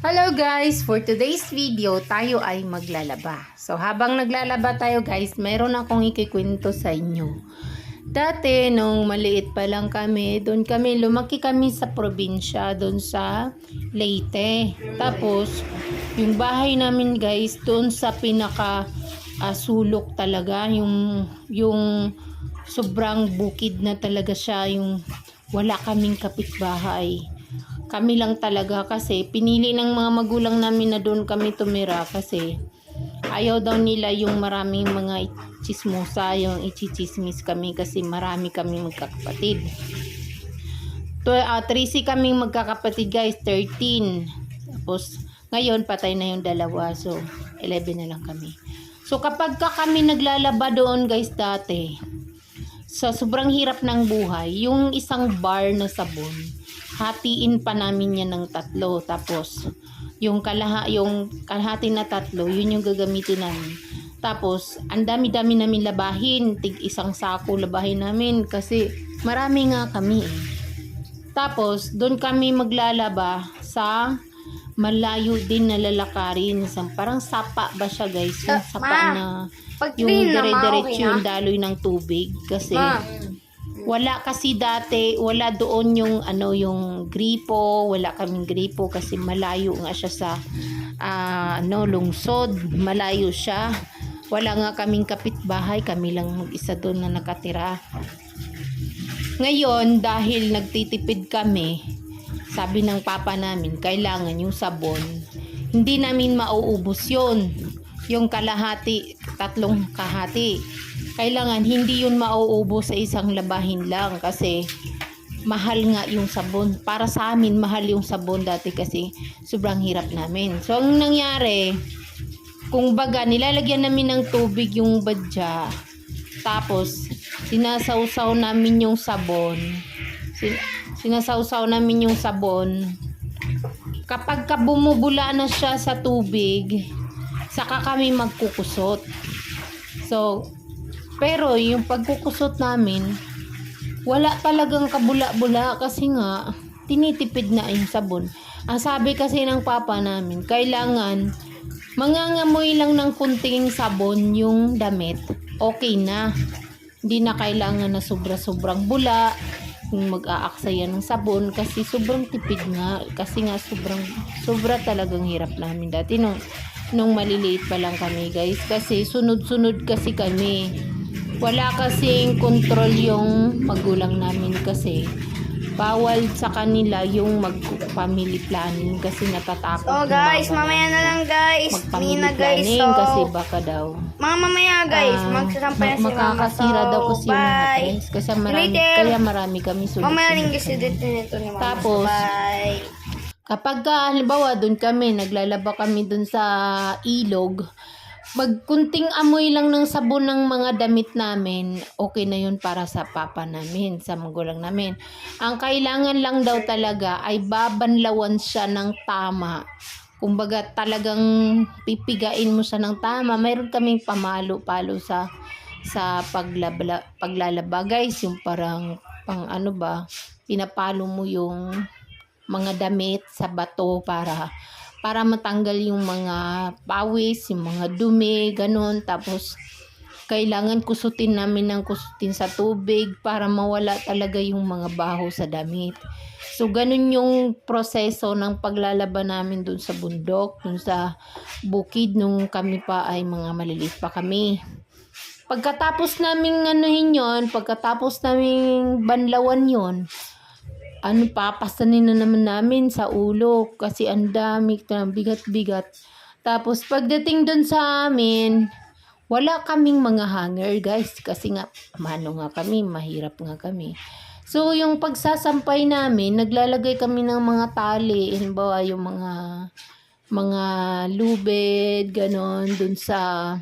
Hello guys! For today's video, tayo ay maglalaba. So habang naglalaba tayo guys, meron akong ikikwento sa inyo. Dati, nung maliit pa lang kami, doon kami, lumaki kami sa probinsya, doon sa Leyte. Tapos, yung bahay namin guys, doon sa pinaka ah, sulok talaga, yung, yung sobrang bukid na talaga siya, yung wala kaming kapitbahay kami lang talaga kasi pinili ng mga magulang namin na doon kami tumira kasi ayaw daw nila yung maraming mga chismosa, yung ichichismis kami kasi marami kami magkakapatid. To, uh, 13 kaming magkakapatid guys, 13. Tapos ngayon patay na yung dalawa so 11 na lang kami. So kapag ka kami naglalaba doon guys dati, sa sobrang hirap ng buhay, yung isang bar na sabon, hatiin pa namin yan ng tatlo. Tapos, yung, kalaha, yung kalahati na tatlo, yun yung gagamitin namin. Tapos, ang dami-dami namin labahin. Tig isang sako labahin namin kasi marami nga kami eh. Tapos, doon kami maglalaba sa malayo din na lalakarin. Isang, parang sapa ba siya guys? Yung Ah, sapa ma, na yung dire-diretso okay yung daloy ng tubig kasi Ma, wala kasi dati wala doon yung ano yung gripo. Wala kaming gripo kasi malayo nga siya sa ah, ano lungsod. Malayo siya. Wala nga kaming kapitbahay. Kami lang mag-isa doon na nakatira. Ngayon dahil nagtitipid kami sabi ng papa namin kailangan yung sabon. Hindi namin mauubos yon yung kalahati tatlong kahati kailangan hindi yun mauubos sa isang labahin lang kasi mahal nga yung sabon. Para sa amin, mahal yung sabon dati kasi sobrang hirap namin. So, ang nangyari, kung baga, nilalagyan namin ng tubig yung badya, tapos, sinasawsaw namin yung sabon, sin- sinasawsaw namin yung sabon, kapag ka bumubula na siya sa tubig, saka kami magkukusot. So, pero yung pagkukusot namin, wala talagang kabula-bula kasi nga, tinitipid na yung sabon. Ang sabi kasi ng papa namin, kailangan mangangamoy lang ng kunting sabon yung damit. Okay na. Hindi na kailangan na sobra-sobrang bula kung mag-aaksaya ng sabon kasi sobrang tipid nga kasi nga sobrang sobra talagang hirap namin dati nung nung maliliit pa lang kami guys kasi sunod-sunod kasi kami wala kasing control yung magulang namin kasi bawal sa kanila yung mag-family planning kasi natatakot So yung guys, mama mamaya na lang guys. mag-family na guys. planning So, kasi baka daw mga mamaya guys, ah, magsasampay na si mama. makakasira So, daw kasi yung bye. guys kasi marami, Later. kaya marami kami sunod Mamaya rin kasi dito nito ni mama. Tapos, So, bye. Kapag ka, halimbawa, doon kami, naglalaba kami doon sa ilog, magkunting amoy lang ng sabon ng mga damit namin, okay na yun para sa papa namin, sa magulang namin. Ang kailangan lang daw talaga ay babanlawan siya ng tama. Kumbaga talagang pipigain mo siya ng tama. Mayroon kaming pamalo-palo sa sa paglabla, paglalaba guys, yung parang pang ano ba, pinapalo mo yung mga damit sa bato para para matanggal yung mga pawis, yung mga dumi, ganun. Tapos, kailangan kusutin namin ng kusutin sa tubig para mawala talaga yung mga baho sa damit. So, ganun yung proseso ng paglalaba namin dun sa bundok, dun sa bukid nung kami pa ay mga maliliit pa kami. Pagkatapos naming anuhin yon, pagkatapos naming banlawan yon, ano papasanin na naman namin sa ulo kasi ang dami bigat-bigat. Tapos pagdating dun sa amin, wala kaming mga hanger guys kasi nga mano nga kami, mahirap nga kami. So yung pagsasampay namin, naglalagay kami ng mga tali, halimbawa yung mga mga lubid, ganon, dun sa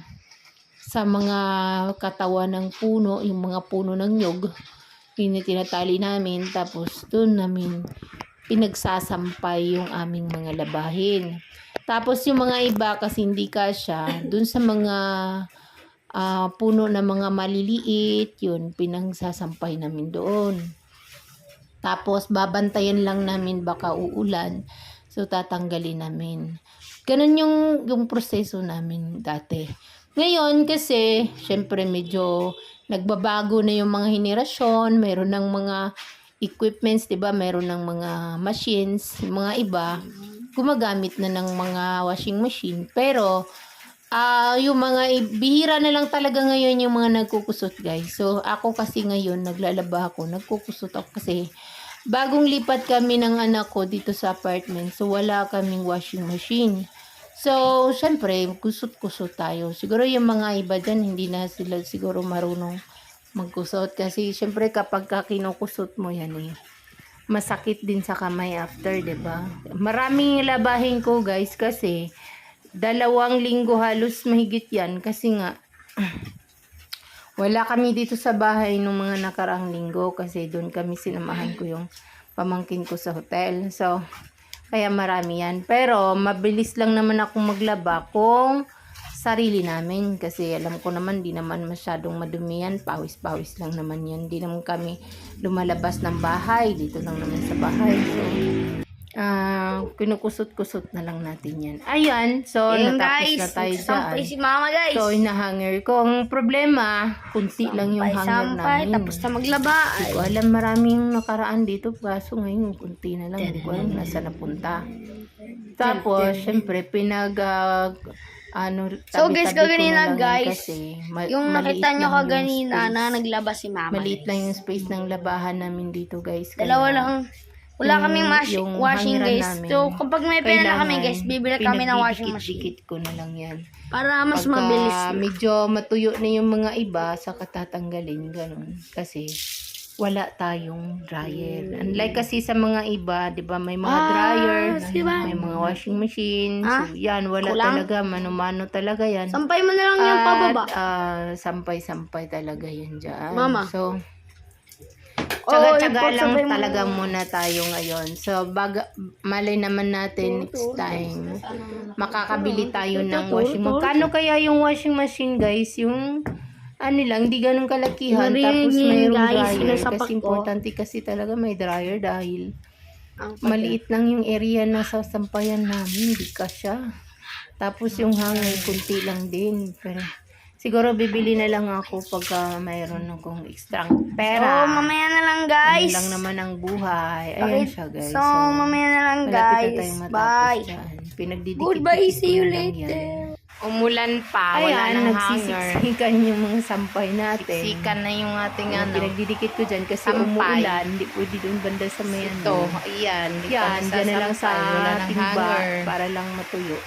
sa mga katawan ng puno, yung mga puno ng nyog yun yung tinatali namin tapos doon namin pinagsasampay yung aming mga labahin. Tapos yung mga iba kasi hindi kasya, doon sa mga ah, puno na mga maliliit, yun pinagsasampay namin doon. Tapos babantayan lang namin baka uulan. So, tatanggalin namin. Ganun yung, yung proseso namin dati. Ngayon, kasi, syempre, medyo nagbabago na yung mga henerasyon. Meron ng mga equipments, di ba? Meron ng mga machines. Mga iba, gumagamit na ng mga washing machine. Pero, ah yung mga bihira na lang talaga ngayon yung mga nagkukusot guys. So ako kasi ngayon naglalaba ako, nagkukusot ako kasi bagong lipat kami ng anak ko dito sa apartment. So wala kaming washing machine. So, syempre, kusot-kusot tayo. Siguro yung mga iba dyan, hindi na sila siguro marunong magkusot. Kasi, syempre, kapag ka kinukusot mo yan eh, masakit din sa kamay after, ba? Maraming labahin ko, guys, kasi dalawang linggo halos mahigit yan kasi nga wala kami dito sa bahay nung mga nakaraang linggo kasi doon kami sinamahan ko yung pamangkin ko sa hotel. So, kaya marami yan. Pero, mabilis lang naman akong maglaba kung sarili namin kasi alam ko naman di naman masyadong madumi yan. Pawis-pawis lang naman yan. Di naman kami lumalabas ng bahay. Dito lang naman sa bahay. So, ah kinukusot-kusot na lang natin yan. Ayan. So, Ayun natapos guys, na tayo sampay dyan. si mama guys. So, inahanger ko. Ang problema, kunti lang yung sampay, hanger sampay, namin. tapos na maglaba. Hindi ko alam maraming nakaraan dito. Kaso ngayon, kunti na lang. Hindi ko alam nasa napunta. Tapos, syempre, pinag... ah, ano, So, guys, kaganina, guys, kasi ma- Yung nakita nyo kaganina na naglaba si mama. Maliit lang yung space ng labahan namin dito, guys. Dalawa lang. Wala yung- kaming wash- yung washing guys. namin, So, kapag may pera na kami guys, bibili kami ng washing machine. pinagdidikit-dikit ko na lang yan. Para mas Pagka mabilis. na. medyo matuyo na yung mga iba, sa katatanggalin, ganun. Kasi, wala tayong dryer. Unlike kasi sa mga iba, di ba, may mga Ah, dryer, diba? may mga washing machine. Ah, so, yan, wala kulang. talaga, mano-mano talaga yan. Sampay mo na lang yung pababa. At, ah, sampay-sampay talaga yan dyan. Mama. So, Tsaga-tsaga lang ipagsabay mo talaga na. muna tayo ngayon. So, baga, malay naman natin next time, makakabili tayo ng washing machine. Kano kaya yung washing machine, guys? Yung, ano lang, hindi ganun kalakihan. Tapos mayroong dryer. Kasi importante kasi talaga may dryer dahil maliit lang yung area na sasampayan namin. Hindi kasya. Tapos yung hanger, kunti lang din. Pero, siguro bibili na lang ako pagka mayroon akong extra pera. So, mamaya na lang guys. Ano lang naman ang buhay. Ayan Okay. siya, guys. So, mamaya na lang na guys. matapos Bye. dyan. Pinagdidikit Goodbye, see you later. Umulan pa, wala Ayan, nang hanger. nagsisiksikan yung mga sampay natin. Sikan na yung ating Ayan, ano. pinagdidikit ko dyan kasi Sampay. umuulan. Hindi pwede doon banda sa may Ito, ano. ayan. di Yan, dyan na lang sa nasasampay, wala nang hanger. para lang matuyo.